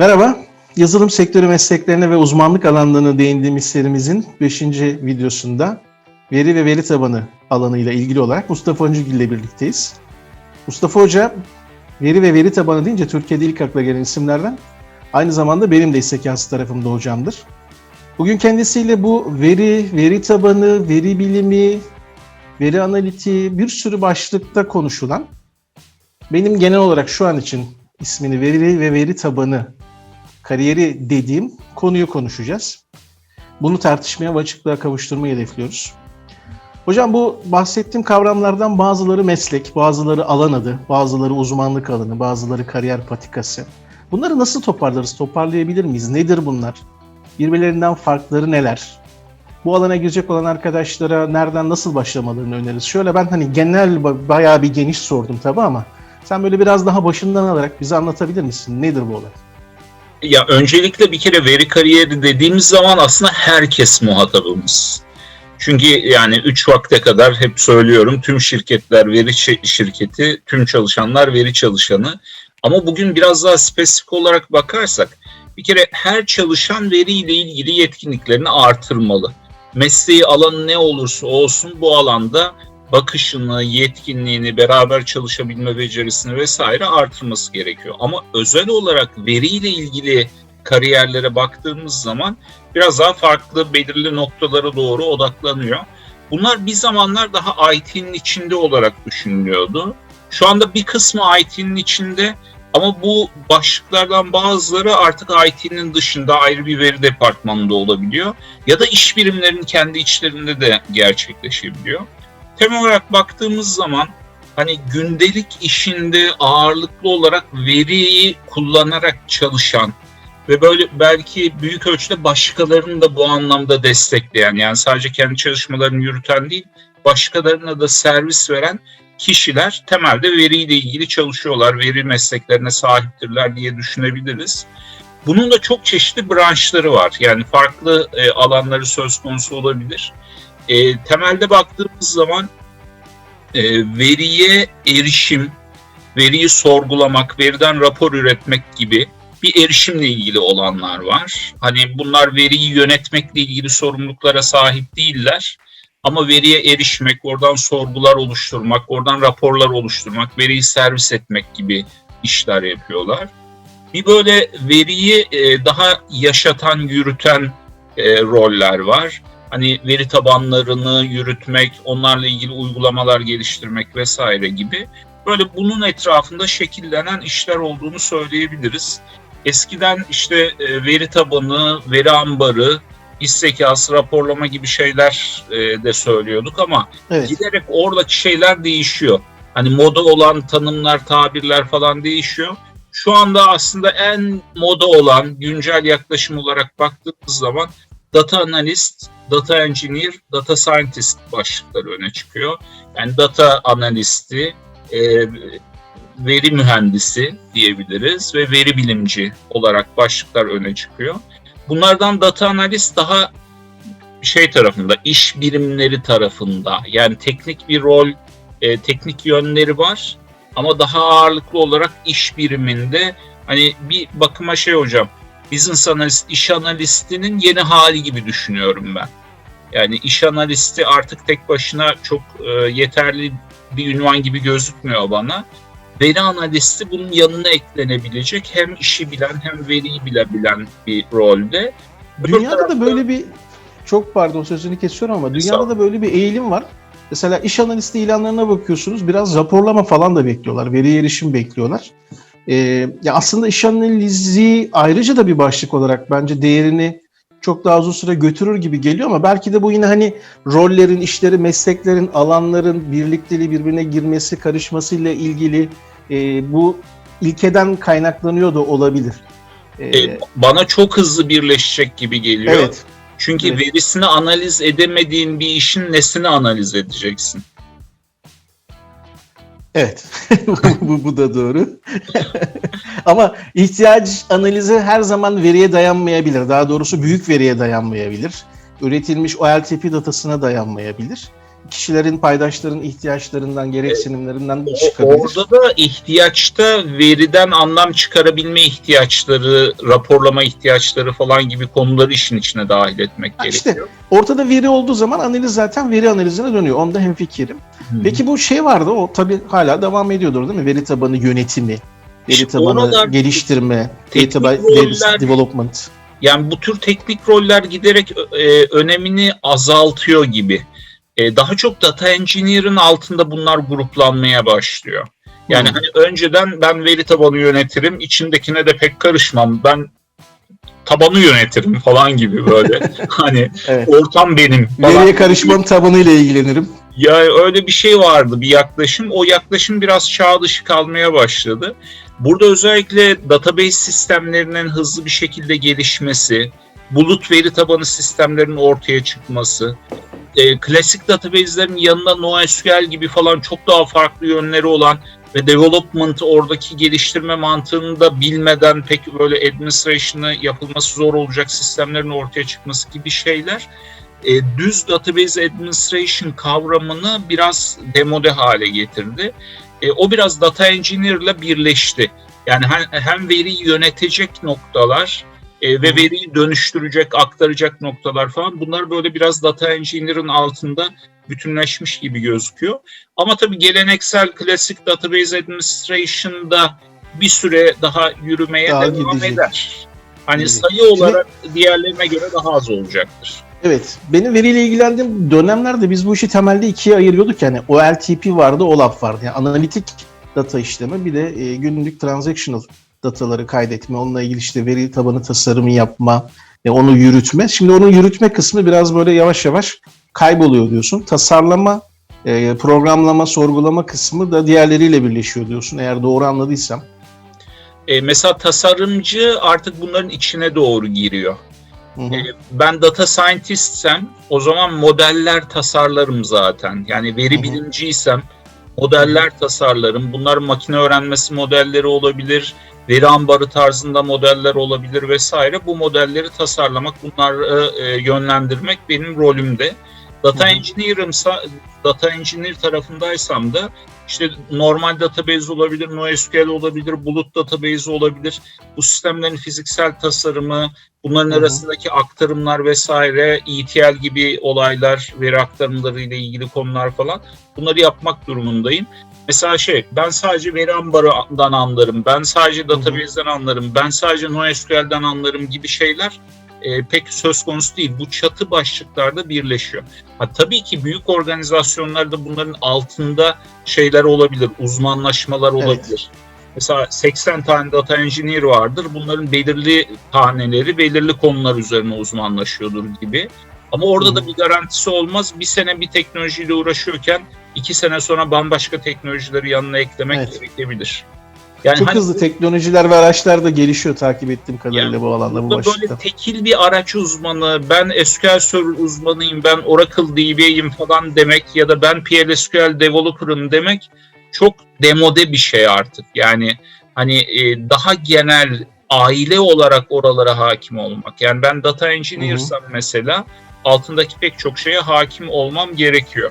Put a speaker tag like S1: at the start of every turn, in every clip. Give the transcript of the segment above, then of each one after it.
S1: Merhaba, yazılım sektörü mesleklerine ve uzmanlık alanlarına değindiğimiz serimizin 5. videosunda veri ve veri tabanı alanıyla ilgili olarak Mustafa Öncügil ile birlikteyiz. Mustafa Hoca, veri ve veri tabanı deyince Türkiye'de ilk akla gelen isimlerden aynı zamanda benim de İstekansı tarafımda hocamdır. Bugün kendisiyle bu veri, veri tabanı, veri bilimi, veri analitiği bir sürü başlıkta konuşulan benim genel olarak şu an için ismini veri ve veri tabanı kariyeri dediğim konuyu konuşacağız. Bunu tartışmaya ve açıklığa kavuşturmayı hedefliyoruz. Hocam bu bahsettiğim kavramlardan bazıları meslek, bazıları alan adı, bazıları uzmanlık alanı, bazıları kariyer patikası. Bunları nasıl toparlarız, toparlayabilir miyiz? Nedir bunlar? Birbirlerinden farkları neler? Bu alana girecek olan arkadaşlara nereden nasıl başlamalarını öneririz? Şöyle ben hani genel bayağı bir geniş sordum tabii ama sen böyle biraz daha başından alarak bize anlatabilir misin? Nedir bu olay?
S2: Ya öncelikle bir kere veri kariyeri dediğimiz zaman aslında herkes muhatabımız. Çünkü yani 3 vakte kadar hep söylüyorum tüm şirketler veri şirketi, tüm çalışanlar veri çalışanı. Ama bugün biraz daha spesifik olarak bakarsak bir kere her çalışan veriyle ilgili yetkinliklerini artırmalı. Mesleği alanı ne olursa olsun bu alanda bakışını, yetkinliğini, beraber çalışabilme becerisini vesaire artırması gerekiyor. Ama özel olarak veriyle ilgili kariyerlere baktığımız zaman biraz daha farklı belirli noktalara doğru odaklanıyor. Bunlar bir zamanlar daha IT'nin içinde olarak düşünülüyordu. Şu anda bir kısmı IT'nin içinde ama bu başlıklardan bazıları artık IT'nin dışında ayrı bir veri departmanında olabiliyor. Ya da iş birimlerinin kendi içlerinde de gerçekleşebiliyor temel olarak baktığımız zaman hani gündelik işinde ağırlıklı olarak veriyi kullanarak çalışan ve böyle belki büyük ölçüde başkalarını da bu anlamda destekleyen yani sadece kendi çalışmalarını yürüten değil başkalarına da servis veren kişiler temelde veriyle ilgili çalışıyorlar, veri mesleklerine sahiptirler diye düşünebiliriz. Bunun da çok çeşitli branşları var. Yani farklı e, alanları söz konusu olabilir. E, temelde baktığımız zaman e, veriye erişim, veriyi sorgulamak, veriden rapor üretmek gibi bir erişimle ilgili olanlar var. Hani bunlar veriyi yönetmekle ilgili sorumluluklara sahip değiller. Ama veriye erişmek, oradan sorgular oluşturmak, oradan raporlar oluşturmak, veriyi servis etmek gibi işler yapıyorlar. Bir böyle veriyi e, daha yaşatan, yürüten e, roller var hani veri tabanlarını yürütmek, onlarla ilgili uygulamalar geliştirmek vesaire gibi böyle bunun etrafında şekillenen işler olduğunu söyleyebiliriz. Eskiden işte e, veri tabanı, veri ambarı, iş zekası, raporlama gibi şeyler e, de söylüyorduk ama evet. giderek oradaki şeyler değişiyor. Hani moda olan tanımlar, tabirler falan değişiyor. Şu anda aslında en moda olan güncel yaklaşım olarak baktığımız zaman data analist, data engineer, data scientist başlıkları öne çıkıyor. Yani data analisti, e, veri mühendisi diyebiliriz ve veri bilimci olarak başlıklar öne çıkıyor. Bunlardan data analist daha şey tarafında, iş birimleri tarafında yani teknik bir rol, e, teknik yönleri var ama daha ağırlıklı olarak iş biriminde hani bir bakıma şey hocam business analist, iş analistinin yeni hali gibi düşünüyorum ben. Yani iş analisti artık tek başına çok e, yeterli bir ünvan gibi gözükmüyor bana. Veri analisti bunun yanına eklenebilecek hem işi bilen hem veriyi bilebilen bir rolde.
S1: Dünyada tarafta... da böyle bir çok pardon sözünü kesiyorum ama dünyada da böyle bir eğilim var. Mesela iş analisti ilanlarına bakıyorsunuz biraz raporlama falan da bekliyorlar. Veri erişim bekliyorlar. Ee, ya aslında iş analizi ayrıca da bir başlık olarak bence değerini çok daha uzun süre götürür gibi geliyor ama belki de bu yine hani rollerin, işleri, mesleklerin, alanların birlikteliği birbirine girmesi, karışmasıyla ilgili e, bu ilkeden kaynaklanıyor da olabilir.
S2: Ee, bana çok hızlı birleşecek gibi geliyor. Evet. Çünkü evet. verisini analiz edemediğin bir işin nesini analiz edeceksin?
S1: Evet, bu, bu da doğru. Ama ihtiyaç analizi her zaman veriye dayanmayabilir. Daha doğrusu büyük veriye dayanmayabilir. Üretilmiş OLTP datasına dayanmayabilir. Kişilerin, paydaşların ihtiyaçlarından, gereksinimlerinden
S2: O-
S1: çıkabilir.
S2: Orada da ihtiyaçta veriden anlam çıkarabilme ihtiyaçları, raporlama ihtiyaçları falan gibi konuları işin içine dahil etmek
S1: Ha,
S2: gerekiyor.
S1: işte ortada veri olduğu zaman analiz zaten veri analizine dönüyor. Onda hemfikirim.
S2: Hı.
S1: Peki bu şey vardı o tabii hala devam ediyordur değil mi? Veri tabanı yönetimi, veri
S2: İşte
S1: tabanı geliştirme, database
S2: roller-
S1: development.
S2: Yani bu tür teknik roller giderek e, önemini azaltıyor gibi. E, daha çok data engineer'ın altında bunlar gruplanmaya başlıyor. Yani
S1: Hı.
S2: hani önceden ben veri tabanı yönetirim, içindekine de pek karışmam. Ben tabanı yönetirim falan gibi böyle. hani
S1: Evet.
S2: ortam benim falan.
S1: Veriye karışmanın tabanıyla ilgilenirim.
S2: Ya öyle bir şey vardı bir yaklaşım. O yaklaşım biraz çağ dışı kalmaya başladı. Burada özellikle database sistemlerinin hızlı bir şekilde gelişmesi, bulut veri tabanı sistemlerinin ortaya çıkması, e, klasik database'lerin yanında NoSQL gibi falan çok daha farklı yönleri olan ve development oradaki geliştirme mantığını da bilmeden pek böyle administration'ı yapılması zor olacak sistemlerin ortaya çıkması gibi şeyler e, düz database administration kavramını biraz demode hale getirdi. E, o biraz data engineer ile birleşti. Yani hem, hem veriyi yönetecek noktalar e, ve veriyi dönüştürecek, aktaracak noktalar falan bunlar böyle biraz data engineer'ın altında bütünleşmiş gibi gözüküyor. Ama tabii geleneksel klasik database administration'da bir süre daha yürümeye
S1: Daha
S2: devam
S1: gidecek.
S2: eder. Hani
S1: Gidecek.
S2: sayı olarak diğerlerine göre daha az olacaktır.
S1: Evet. Benim veriyle ilgilendiğim dönemlerde biz bu işi temelde ikiye ayırıyorduk. Yani OLTP vardı, OLAP vardı. Yani analitik data işleme bir de e, günlük transactional dataları kaydetme, onunla ilgili işte veri tabanı tasarımı yapma, e, onu yürütme. Şimdi onun yürütme kısmı biraz böyle yavaş yavaş kayboluyor diyorsun. Tasarlama, e, programlama, sorgulama kısmı da diğerleriyle birleşiyor diyorsun eğer doğru anladıysam.
S2: E, mesela tasarımcı artık bunların içine doğru giriyor.
S1: Hı hı.
S2: E, ben data scientistsem o zaman modeller tasarlarım zaten. Yani veri
S1: Hı hı.
S2: bilimciysem modeller tasarlarım. Bunlar makine öğrenmesi modelleri olabilir, veri ambarı tarzında modeller olabilir vesaire. Bu modelleri tasarlamak, bunları e, yönlendirmek benim rolümde. Data engineer'ımsa, data engineer tarafındaysam da işte normal database olabilir, NoSQL olabilir, bulut database olabilir. Bu sistemlerin fiziksel tasarımı, bunların
S1: Hı hı.
S2: arasındaki aktarımlar vesaire, ETL gibi olaylar, veri aktarımları ile ilgili konular falan bunları yapmak durumundayım. Mesela şey, ben sadece veri ambarından anlarım, ben sadece database'den anlarım, ben sadece NoSQL'den anlarım gibi şeyler e, pek söz konusu değil. Bu çatı başlıklarda birleşiyor. Ha, tabii ki büyük organizasyonlarda bunların altında şeyler olabilir, uzmanlaşmalar
S1: Evet.
S2: olabilir. Mesela 80 tane data engineer vardır. Bunların belirli taneleri belirli konular üzerine uzmanlaşıyordur gibi. Ama orada da bir garantisi olmaz. Bir sene bir teknolojiyle uğraşıyorken iki sene sonra bambaşka teknolojileri yanına eklemek
S1: Evet.
S2: gerekebilir. Yani
S1: Çok
S2: hani
S1: hızlı teknolojiler ve araçlar da gelişiyor takip ettiğim kadarıyla
S2: Yani
S1: bu alanda, bu başlıkta.
S2: böyle tekil bir araç uzmanı, ben SQL Server uzmanıyım, ben Oracle DB'yim falan demek ya da ben PLSQL developer'ım demek çok demode bir şey artık. Yani hani e, daha genel aile olarak oralara hakim olmak. Yani ben data engineer'sam mesela altındaki pek çok şeye hakim olmam gerekiyor.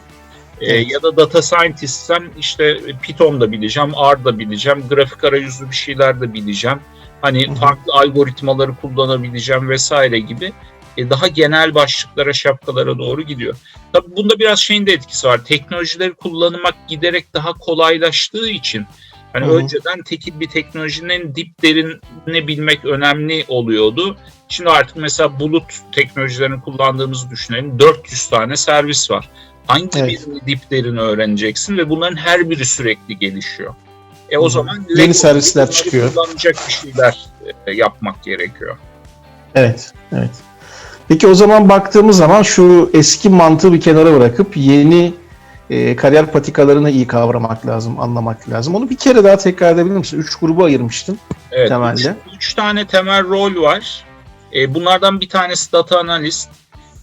S2: E, ya da data scientistsem işte Python da bileceğim, R da bileceğim, grafik arayüzlü bir şeyler de bileceğim. Hani
S1: Hı hı.
S2: farklı algoritmaları kullanabileceğim vesaire gibi e, daha genel başlıklara, şapkalara doğru gidiyor. Tabii bunda biraz şeyin de etkisi var. Teknolojileri kullanmak giderek daha kolaylaştığı için hani
S1: Hı hı.
S2: önceden tekil bir teknolojinin dip derinini bilmek önemli oluyordu. Şimdi artık mesela bulut teknolojilerini kullandığımızı düşünelim. 400 tane servis var. Hangi
S1: Evet.
S2: birini dip derin öğreneceksin ve bunların her biri sürekli gelişiyor. E o zaman
S1: Yeni servisler çıkıyor.
S2: Kullanacak bir şeyler e, yapmak gerekiyor.
S1: Evet, evet. Peki o zaman baktığımız zaman şu eski mantığı bir kenara bırakıp yeni e, kariyer patikalarını iyi kavramak lazım, anlamak lazım. Onu bir kere daha tekrar edebilir misin? Üç gruba ayırmıştın.
S2: Evet,
S1: Temelde.
S2: Üç, üç tane temel rol var. E, bunlardan bir tanesi data analist.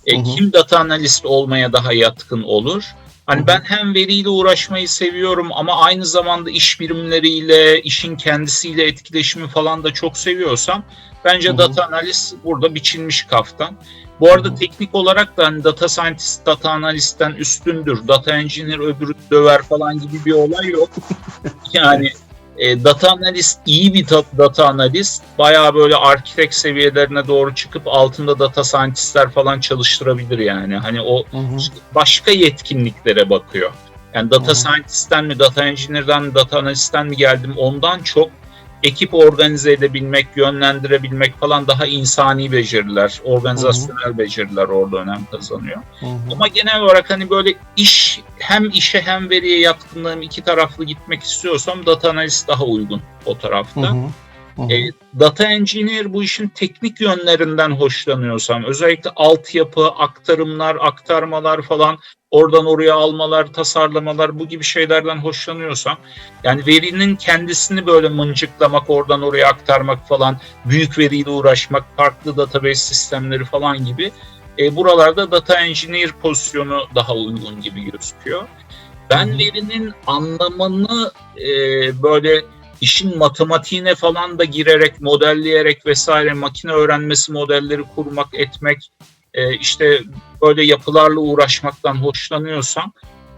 S2: E, kim data analist olmaya daha yatkın olur? Hani
S1: Hı hı.
S2: ben hem veriyle uğraşmayı seviyorum ama aynı zamanda iş birimleriyle, işin kendisiyle etkileşimi falan da çok seviyorsam bence
S1: Hı hı.
S2: data analist burada biçilmiş kaftan. Bu arada
S1: Hı hı.
S2: teknik olarak da hani data scientist data analist'ten üstündür. Data engineer öbürü döver falan gibi bir olay yok. yani e, data analist iyi bir ta- data analist bayağı böyle architect seviyelerine doğru çıkıp altında data scientistler falan çalıştırabilir yani. Hani o
S1: Hı hı.
S2: başka yetkinliklere bakıyor. Yani data
S1: Hı hı.
S2: scientist'ten mi, data engineer'dan mi, data analist'ten mi geldim ondan çok ekip organize edebilmek, yönlendirebilmek falan daha insani beceriler, organizasyonel beceriler orada önem kazanıyor.
S1: Hı hı.
S2: Ama genel olarak hani böyle iş hem işe hem veriye yatkınlığım iki taraflı gitmek istiyorsam data analist daha uygun o tarafta.
S1: hı. Hı.
S2: E, data engineer bu işin teknik yönlerinden hoşlanıyorsam özellikle altyapı, aktarımlar, aktarmalar falan oradan oraya almalar, tasarlamalar bu gibi şeylerden hoşlanıyorsam yani verinin kendisini böyle mıncıklamak, oradan oraya aktarmak falan, büyük veriyle uğraşmak, farklı database sistemleri falan gibi e, buralarda data engineer pozisyonu daha uygun gibi gözüküyor. Ben verinin anlamını e, böyle işin matematiğine falan da girerek, modelleyerek vesaire makine öğrenmesi modelleri kurmak, etmek, e, işte böyle yapılarla uğraşmaktan hoşlanıyorsam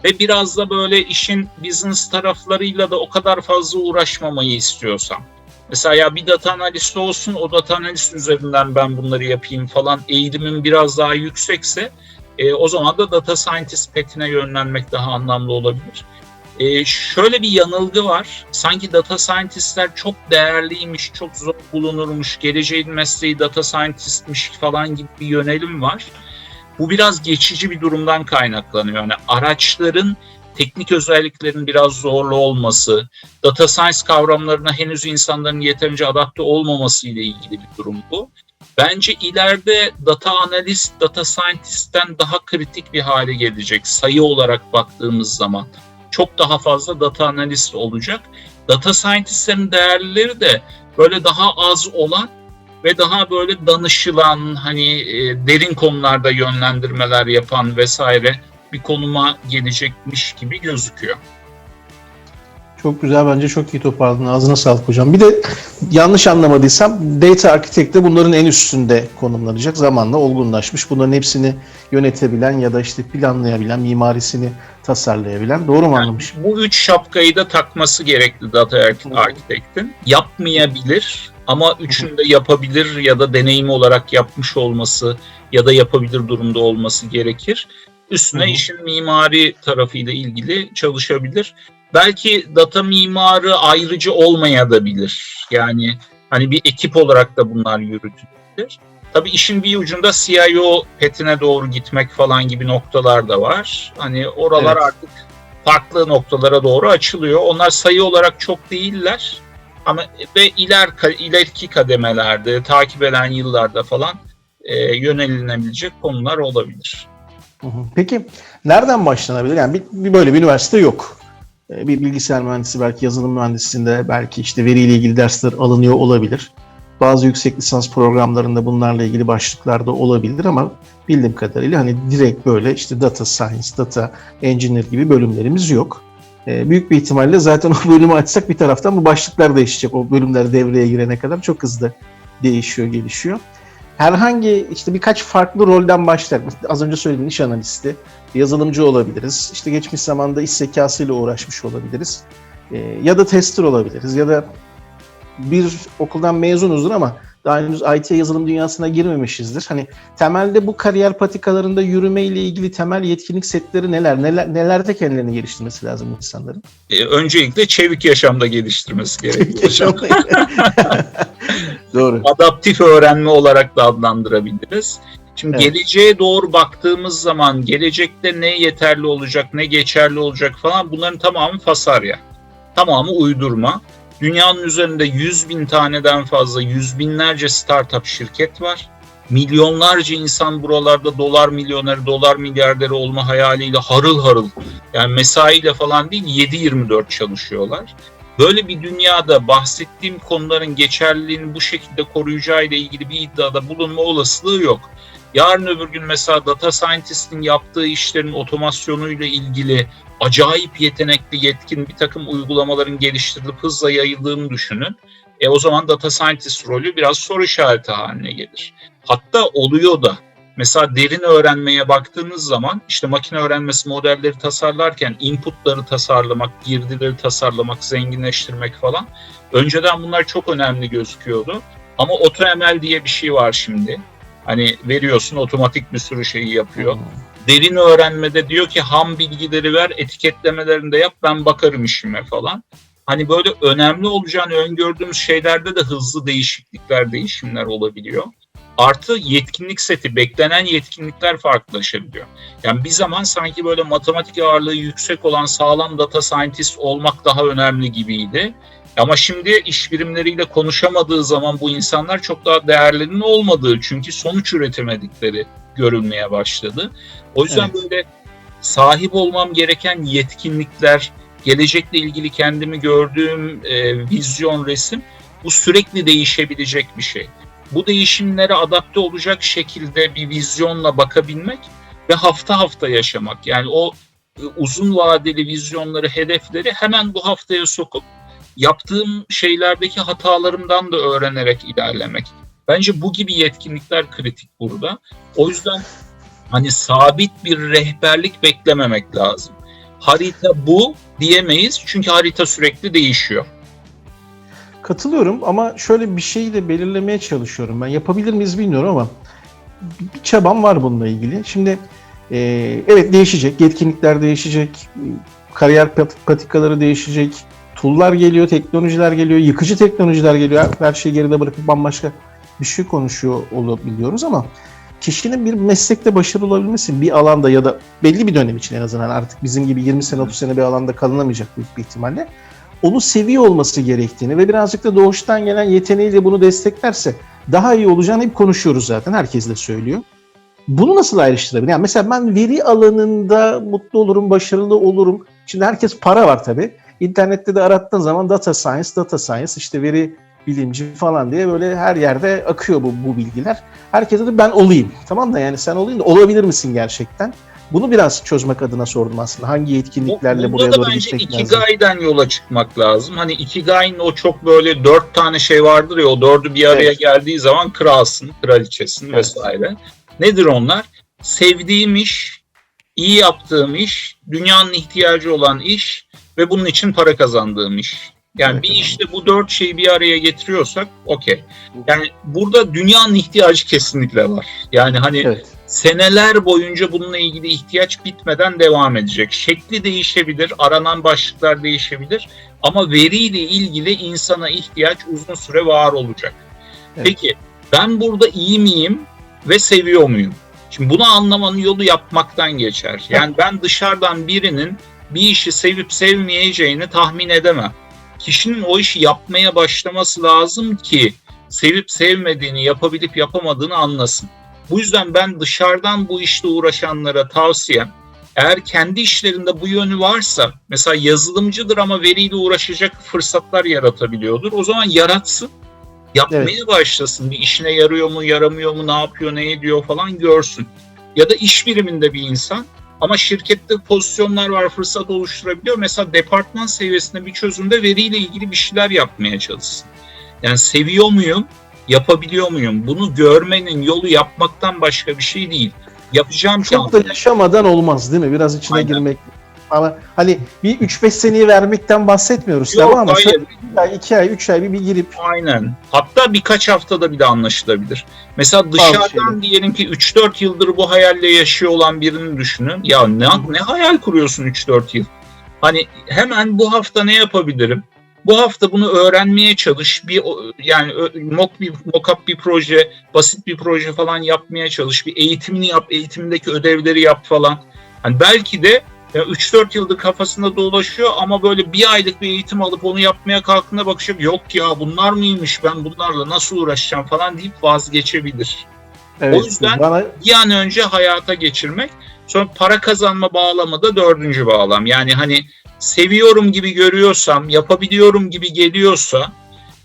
S2: ve biraz da böyle işin business taraflarıyla da o kadar fazla uğraşmamayı istiyorsam. Mesela ya bir data analist olsun, o data analist üzerinden ben bunları yapayım falan eğilimim biraz daha yüksekse e, o zaman da data scientist petine yönlenmek daha anlamlı olabilir. E, şöyle bir yanılgı var. Sanki data scientistler çok değerliymiş, çok zor bulunurmuş, geleceğin mesleği data scientistmiş falan gibi bir yönelim var. Bu biraz geçici bir durumdan kaynaklanıyor. Yani araçların teknik özelliklerin biraz zorlu olması, data science kavramlarına henüz insanların yeterince adapte olmaması ile ilgili bir durum bu. Bence ileride data analist, data scientist'ten daha kritik bir hale gelecek sayı olarak baktığımız zaman. Çok daha fazla data analist olacak. Data scientistlerin değerleri de böyle daha az olan ve daha böyle danışılan hani e, derin konularda yönlendirmeler yapan vesaire bir konuma gelecekmiş gibi gözüküyor.
S1: Çok güzel bence çok iyi toparladın. Ağzına sağlık hocam. Bir de yanlış anlamadıysam Data Architect de bunların en üstünde konumlanacak. Zamanla olgunlaşmış. Bunların hepsini yönetebilen ya da işte planlayabilen, mimarisini tasarlayabilen. Doğru mu anlamışım?
S2: Bu üç şapkayı da takması gerekli data arch- architect'in. Yapmayabilir ama üçünü de yapabilir ya da deneyimi olarak yapmış olması ya da yapabilir durumda olması gerekir. Üstüne
S1: Hı hı.
S2: işin mimari tarafıyla ilgili çalışabilir. Belki data mimarı ayrıcı olmayabilir. Yani hani bir ekip olarak da bunlar yürütülür. Tabii işin bir ucunda CIO petine doğru gitmek falan gibi noktalar da var. Hani oralar
S1: Evet.
S2: artık farklı noktalara doğru açılıyor. Onlar sayı olarak çok değiller. Ama ve iler ileriki kademelerde, takip eden yıllarda falan e, yönelinebilecek konular olabilir.
S1: Peki nereden başlanabilir? Yani bir, bir böyle bir üniversite yok. Ee, Bir bilgisayar mühendisi belki yazılım mühendisliğinde belki işte veriyle ilgili dersler alınıyor olabilir. Bazı yüksek lisans programlarında bunlarla ilgili başlıklar da olabilir ama bildiğim kadarıyla hani direkt böyle işte data science, data engineer gibi bölümlerimiz yok. Ee, büyük bir ihtimalle zaten o bölümü açsak bir taraftan bu başlıklar değişecek. O bölümler devreye girene kadar çok hızlı değişiyor, gelişiyor. Herhangi işte birkaç farklı rolden başlayarak az önce söylediğim iş analisti, yazılımcı olabiliriz. İşte geçmiş zamanda iş zekasıyla uğraşmış olabiliriz. Ee, ya da tester olabiliriz ya da bir okuldan mezunuzdur ama daha henüz IT yazılım dünyasına girmemişizdir. Hani temelde bu kariyer patikalarında yürüme ile ilgili temel yetkinlik setleri neler? Neler nelerde kendilerini geliştirmesi lazım insanların?
S2: E, öncelikle çevik yaşamda geliştirmesi gerekiyor.
S1: Doğru.
S2: adaptif öğrenme olarak da adlandırabiliriz. Şimdi
S1: Evet.
S2: geleceğe doğru baktığımız zaman gelecekte ne yeterli olacak, ne geçerli olacak falan bunların tamamı fasarya. Tamamı uydurma. Dünyanın üzerinde 100 bin taneden fazla, yüz binlerce startup şirket var. Milyonlarca insan buralarda dolar milyoneri, dolar milyarderi olma hayaliyle harıl harıl, yani mesaiyle falan değil 7-24 çalışıyorlar. Böyle bir dünyada bahsettiğim konuların geçerliliğini bu şekilde koruyacağı ile ilgili bir iddiada bulunma olasılığı yok. Yarın öbür gün mesela data scientist'in yaptığı işlerin otomasyonuyla ilgili acayip yetenekli, yetkin bir takım uygulamaların geliştirilip hızla yayıldığını düşünün. E o zaman data scientist rolü biraz soru işareti haline gelir. Hatta oluyor da. Mesela derin öğrenmeye baktığınız zaman işte makine öğrenmesi modelleri tasarlarken inputları tasarlamak, girdileri tasarlamak, zenginleştirmek falan. Önceden bunlar çok önemli gözüküyordu. Ama AutoML diye bir şey var şimdi. Hani veriyorsun otomatik bir sürü şeyi yapıyor. Derin öğrenmede diyor ki ham bilgileri ver, etiketlemelerini de yap ben bakarım işime falan. Hani böyle önemli olacağını öngördüğümüz şeylerde de hızlı değişiklikler, değişimler olabiliyor. Artı yetkinlik seti, beklenen yetkinlikler farklılaşabiliyor. Yani bir zaman sanki böyle matematik ağırlığı yüksek olan sağlam data scientist olmak daha önemli gibiydi. Ama şimdi iş birimleriyle konuşamadığı zaman bu insanlar çok daha değerlerinin olmadığı çünkü sonuç üretemedikleri görülmeye başladı. O yüzden
S1: Evet.
S2: böyle sahip olmam gereken yetkinlikler, gelecekle ilgili kendimi gördüğüm e, vizyon, resim bu sürekli değişebilecek bir şey. Bu değişimlere adapte olacak şekilde bir vizyonla bakabilmek ve hafta hafta yaşamak. Yani o e, uzun vadeli vizyonları, hedefleri hemen bu haftaya sokup yaptığım şeylerdeki hatalarımdan da öğrenerek ilerlemek. Bence bu gibi yetkinlikler kritik burada. O yüzden hani sabit bir rehberlik beklememek lazım. Harita bu diyemeyiz çünkü harita sürekli değişiyor.
S1: Katılıyorum ama şöyle bir şeyi de belirlemeye çalışıyorum ben. Yapabilir miyiz bilmiyorum ama bir çabam var bununla ilgili. Şimdi e, evet değişecek, yetkinlikler değişecek, kariyer pat- patikaları değişecek, tool'lar geliyor, teknolojiler geliyor, yıkıcı teknolojiler geliyor. Her şeyi geride bırakıp bambaşka bir şey konuşuyor olabiliyoruz ama kişinin bir meslekte başarılı olabilmesi bir alanda ya da belli bir dönem için en azından artık bizim gibi 20 sene 30 sene bir alanda kalınamayacak büyük bir ihtimalle onu seviyor olması gerektiğini ve birazcık da doğuştan gelen yeteneğiyle bunu desteklerse daha iyi olacağını hep konuşuyoruz zaten. Herkes de söylüyor. Bunu nasıl ayrıştırabilir? Yani mesela ben veri alanında mutlu olurum, başarılı olurum. Şimdi herkes para var tabii. İnternette de arattığın zaman data science, data science, işte veri bilimci falan diye böyle her yerde akıyor bu, bu bilgiler. Herkese de ben olayım. Tamam da yani sen olayım da olabilir misin gerçekten? Bunu biraz çözmek adına sordum aslında. Hangi yetkinliklerle buraya
S2: da
S1: doğru
S2: bence
S1: gitmek lazım?
S2: Ikigai'den yola çıkmak lazım. Hani Ikigai'nin o çok böyle dört tane şey vardır ya o dördü bir araya
S1: Evet.
S2: geldiği zaman kralsın, kraliçesin
S1: Evet.
S2: vesaire. Nedir onlar? Sevdiğim iş, iyi yaptığım iş, dünyanın ihtiyacı olan iş ve bunun için para kazandığım iş. Yani
S1: Evet,
S2: bir işte bu dört şeyi bir araya getiriyorsak okey. Yani burada dünyanın ihtiyacı kesinlikle var. Yani hani
S1: Evet.
S2: Seneler boyunca bununla ilgili ihtiyaç bitmeden devam edecek. Şekli değişebilir, aranan başlıklar değişebilir ama veriyle ilgili insana ihtiyaç uzun süre var olacak.
S1: Evet.
S2: Peki ben burada iyi miyim ve seviyor muyum? Şimdi bunu anlamanın yolu yapmaktan geçer. Yani ben dışarıdan birinin bir işi sevip sevmeyeceğini tahmin edemem. Kişinin o işi yapmaya başlaması lazım ki sevip sevmediğini, yapabilip yapamadığını anlasın. Bu yüzden ben dışarıdan bu işte uğraşanlara tavsiyem eğer kendi işlerinde bu yönü varsa mesela yazılımcıdır ama veriyle uğraşacak fırsatlar yaratabiliyordur. O zaman yaratsın. Yapmaya başlasın. Bir işine yarıyor mu, yaramıyor mu, ne yapıyor, ne ediyor falan görsün. Ya da iş biriminde bir insan ama şirkette pozisyonlar var, fırsat oluşturabiliyor. Mesela departman seviyesinde bir çözümde veriyle ilgili bir şeyler yapmaya çalışsın. Yani seviyor muyum, yapabiliyor muyum? Bunu görmenin yolu yapmaktan başka bir şey değil. Yapacağım
S1: Çok da yaşamadan olmaz değil mi? Biraz içine
S2: Aynen.
S1: girmek. Ama hani bir 3-5 seneyi vermekten bahsetmiyoruz
S2: Yok,
S1: tamam ama
S2: hayır.
S1: şöyle bir ay, 2 ay, 3 ay bir, bir girip
S2: Aynen. Hatta birkaç haftada bir de anlaşılabilir. Mesela dışarıdan diyelim ki 3-4 yıldır bu hayalle yaşıyor olan birini düşünün. Ya ne, ne hayal kuruyorsun 3-4 yıl? Hani hemen bu hafta ne yapabilirim? Bu hafta bunu öğrenmeye çalış. Bir yani mock bir mock-up bir proje, basit bir proje falan yapmaya çalış. Bir eğitimini yap, eğitimindeki ödevleri yap falan. Hani belki de ya 3-4 yıldır kafasında dolaşıyor ama böyle bir aylık bir eğitim alıp onu yapmaya kalktığında bakacak yok ya bunlar mıymış ben bunlarla nasıl uğraşacağım falan deyip vazgeçebilir.
S1: evet,
S2: o yüzden-
S1: bana
S2: Bir an önce hayata geçirmek sonra para kazanma bağlamı da dördüncü bağlam. Yani hani seviyorum gibi görüyorsam yapabiliyorum gibi geliyorsa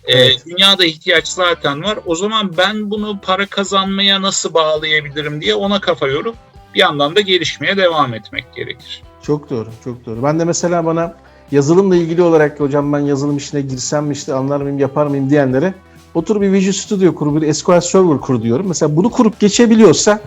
S2: e,
S1: Evet.
S2: dünyada ihtiyaç zaten var. O zaman ben bunu para kazanmaya nasıl bağlayabilirim diye ona kafa yorup bir yandan da gelişmeye devam etmek gerekir.
S1: çok doğru, çok doğru. Ben de mesela bana yazılımla ilgili olarak hocam ben yazılım işine girsem mi işte anlar mıyım, yapar mıyım diyenlere otur bir Visual Studio kur, bir SQL Server kur diyorum. Mesela bunu kurup geçebiliyorsa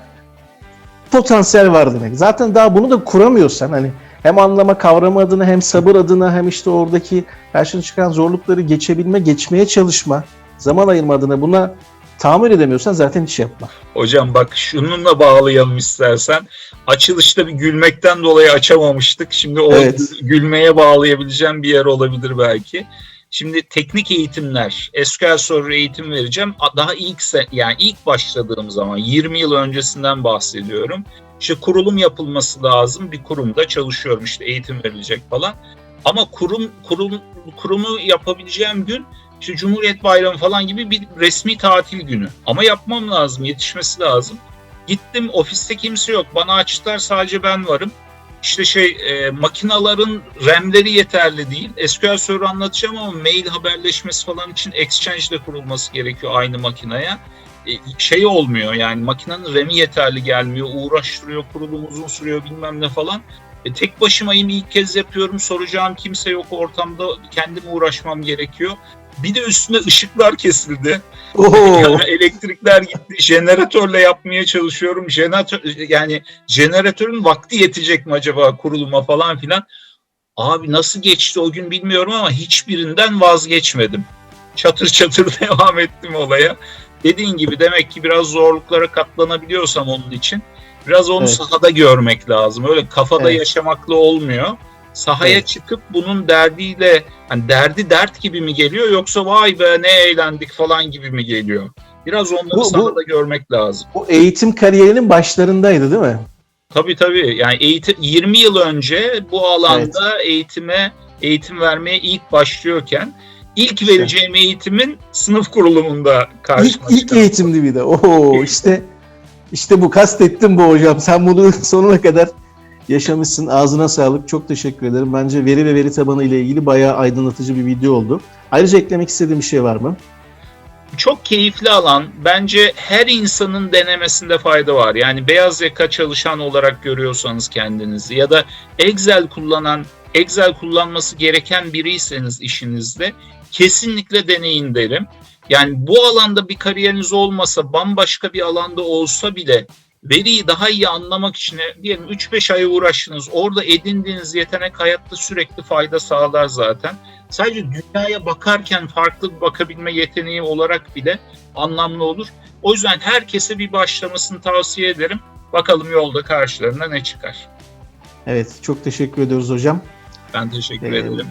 S1: potansiyel var demek. Zaten daha bunu da kuramıyorsan hani hem anlama kavrama adına hem sabır adına hem işte oradaki karşına çıkan zorlukları geçebilme, geçmeye çalışma, zaman ayırma adına buna tahammül edemiyorsan zaten hiç yapma.
S2: Hocam bak şununla bağlayalım istersen. Açılışta bir gülmekten dolayı açamamıştık. Şimdi o
S1: Evet.
S2: gü- gülmeye bağlayabileceğim bir yer olabilir belki. Şimdi teknik eğitimler, SQL soru eğitim vereceğim. Daha ilk yani ilk başladığım zaman 20 yıl öncesinden bahsediyorum. İşte kurulum yapılması lazım. Bir kurumda çalışıyorum işte eğitim verilecek falan. Ama kurum kurum kurumu yapabileceğim gün işte Cumhuriyet Bayramı falan gibi bir resmi tatil günü. Ama yapmam lazım, yetişmesi lazım. Gittim ofiste kimse yok. Bana açtılar sadece ben varım. İşte şey e, makinaların RAM'leri yeterli değil. SQL Server anlatacağım ama mail haberleşmesi falan için Exchange ile kurulması gerekiyor aynı makineye. E, şey olmuyor yani makinenin RAM'i yeterli gelmiyor. Uğraştırıyor, kurulum uzun sürüyor bilmem ne falan. E, tek başımayım ilk kez yapıyorum. Soracağım kimse yok ortamda. Kendim uğraşmam gerekiyor. Bir de üstüne ışıklar kesildi. Yani elektrikler gitti. Jeneratörle yapmaya çalışıyorum. Jeneratör yani jeneratörün vakti yetecek mi acaba kuruluma falan filan. Abi nasıl geçti o gün bilmiyorum ama hiçbirinden vazgeçmedim. Çatır çatır devam ettim olaya. Dediğin gibi demek ki biraz zorluklara katlanabiliyorsam onun için biraz onu
S1: Evet.
S2: sahada görmek lazım. Öyle kafada
S1: Evet.
S2: yaşamakla olmuyor. Sahaya
S1: Evet.
S2: çıkıp bunun derdiyle hani derdi dert gibi mi geliyor yoksa vay be ne eğlendik falan gibi mi geliyor? Biraz onları
S1: Bu- bu-
S2: sahada görmek lazım.
S1: Bu eğitim kariyerinin başlarındaydı değil mi?
S2: Tabii tabii. Yani eğitim 20 yıl önce bu alanda eğitime eğitim vermeye ilk başlıyorken ilk
S1: İşte.
S2: vereceğim eğitimin sınıf kurulumunda
S1: İlk,
S2: karşıma
S1: ilk
S2: çıkan.
S1: eğitimdi bir de. Oo işte işte bu kastettim bu hocam. Sen bunu sonuna kadar yaşamışsın. Ağzına sağlık. Çok teşekkür ederim. Bence veri ve veri tabanı ile ilgili bayağı aydınlatıcı bir video oldu. Ayrıca eklemek istediğim bir şey var mı?
S2: çok keyifli alan. Bence her insanın denemesinde fayda var. Yani beyaz yaka çalışan olarak görüyorsanız kendinizi ya da Excel kullanan, Excel kullanması gereken biriyseniz işinizde kesinlikle deneyin derim. Yani bu alanda bir kariyeriniz olmasa, bambaşka bir alanda olsa bile veriyi daha iyi anlamak için diyelim 3-5 ay uğraştınız. Orada edindiğiniz yetenek hayatta sürekli fayda sağlar zaten sadece dünyaya bakarken farklı bakabilme yeteneği olarak bile anlamlı olur. O yüzden herkese bir başlamasını tavsiye ederim. Bakalım yolda karşılarına ne çıkar.
S1: Evet, çok teşekkür ediyoruz hocam.
S2: Ben teşekkür
S1: Ee,
S2: ederim.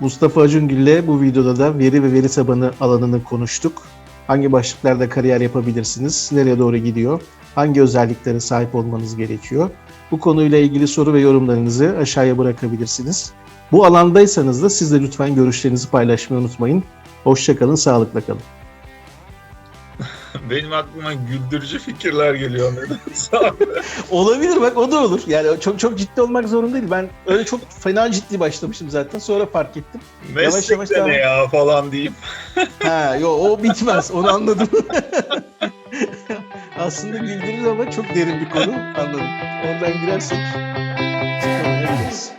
S1: Mustafa Acungül ile bu videoda da veri ve veri tabanı alanını konuştuk. Hangi başlıklarda kariyer yapabilirsiniz? Nereye doğru gidiyor? Hangi özelliklere sahip olmanız gerekiyor? Bu konuyla ilgili soru ve yorumlarınızı aşağıya bırakabilirsiniz. Bu alandaysanız da siz de lütfen görüşlerinizi paylaşmayı unutmayın. Hoşçakalın, sağlıkla kalın.
S2: Benim aklıma güldürücü fikirler geliyor nedense.
S1: Olabilir bak o da olur. Yani çok çok ciddi olmak zorunda değil. Ben öyle çok fena ciddi başlamıştım zaten. Sonra fark ettim. Yavaş
S2: Meslekte
S1: yavaş devam-
S2: ne ya falan deyip.
S1: Ha yo o bitmez. Onu anladım. Aslında güldürür ama çok derin bir konu. Anladım. Oradan girersek çıkamayabiliriz.